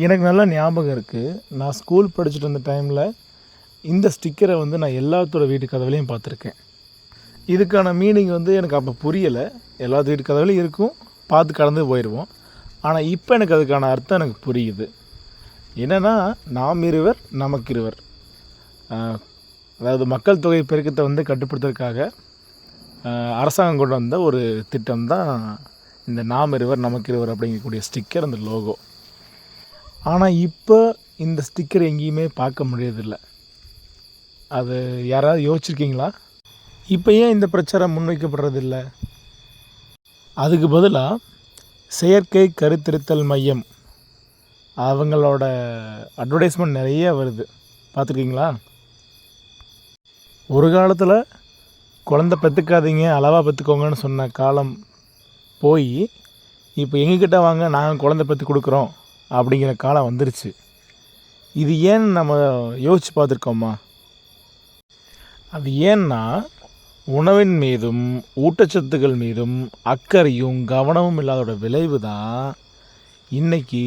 எனக்கு நல்லா ஞாபகம் இருக்குது நான் ஸ்கூல் படிச்சுட்டு இருந்த டைமில் இந்த ஸ்டிக்கரை வந்து நான் எல்லாத்தோட வீட்டு கதவுலையும் பார்த்துருக்கேன். இதுக்கான மீனிங் வந்து எனக்கு அப்போ புரியலை. எல்லாத்து வீட்டு கதவுலையும் இருக்கும். பார்த்து கடந்து போயிடுவோம் ஆனால் இப்போ எனக்கு அதுக்கான அர்த்தம் எனக்கு புரியுது. என்னென்னா நாம் இருவர் நமக்கு இருவர். அதாவது மக்கள் தொகை பெருக்கத்தை வந்து கட்டுப்படுத்துறதுக்காக அரசாங்கம் கொண்டு வந்த ஒரு திட்டம் தான் இந்த நாம் இருவர் நமக்கு இருவர் அப்படிங்கக்கூடிய ஸ்டிக்கர் அந்த லோகோ ஆனால் இப்போ இந்த ஸ்டிக்கர் எங்கேயுமே பார்க்க முடியறதில்ல. அது யாராவது யோசிச்சிருக்கீங்களா? இப்போ ஏன் இந்த பிரச்சாரம் முன்வைக்கப்படுறதில்ல? அதுக்கு பதிலாக செயற்கை கருத்திருத்தல் மையம் அவங்களோட அட்வர்டைஸ்மெண்ட் நிறைய வருது. பார்த்துருக்கீங்களா? ஒரு காலத்தில் குழந்த பெற்றுக்காதீங்க அளவாக பெற்றுக்கோங்கன்னு சொன்ன காலம் போய் இப்போ எங்ககிட்ட வாங்க நாங்கள் குழந்த பெற்று கொடுக்குறோம். அப்படிங்கிற காலம் வந்துருச்சு. இது ஏன்னு நம்ம யோசித்து பார்த்துருக்கோமா? அது ஏன்னா உணவின் மீதும் ஊட்டச்சத்துக்கள் மீதும் அக்கறையும் கவனமும் இல்லாதோட விளைவு தான் இன்னைக்கு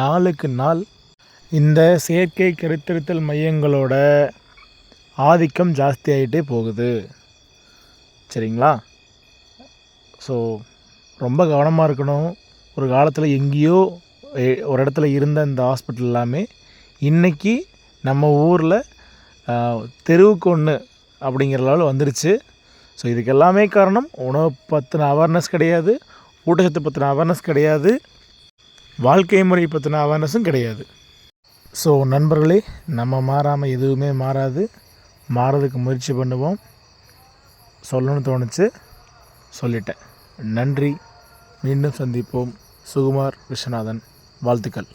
நாளுக்கு நாள் இந்த செயற்கை கருத்திருத்தல் மையங்களோட ஆதிக்கம் ஜாஸ்தியாகிட்டே போகுது. சரிங்களா? ஸோ ரொம்ப கவனமாக இருக்கணும். ஒரு காலத்தில் எங்கேயோ ஒரு இடத்துல இருந்த இந்த ஹாஸ்பிட்டல் எல்லாமே இன்றைக்கி நம்ம ஊரில் தெருவுக்கு ஒன்று அப்படிங்கிற லெவல் வந்துருச்சு. ஸோ இதுக்கு எல்லாமே காரணம் உணவு பற்றின அவேர்னஸ் கிடையாது ஊட்டச்சத்து பற்றின அவேர்னஸ் கிடையாது வாழ்க்கை முறை பற்றின அவேர்னஸும் கிடையாது. ஸோ நண்பர்களே நம்ம மாறாமல் எதுவுமே மாறாது. மாறதுக்கு முயற்சி பண்ணுவோம். சொல்லணும்னு தோணுச்சு. சொல்லிட்டேன். நன்றி. மீண்டும் சந்திப்போம். சுகுமார் விஸ்வநாதன். வாழ்த்துக்கள்.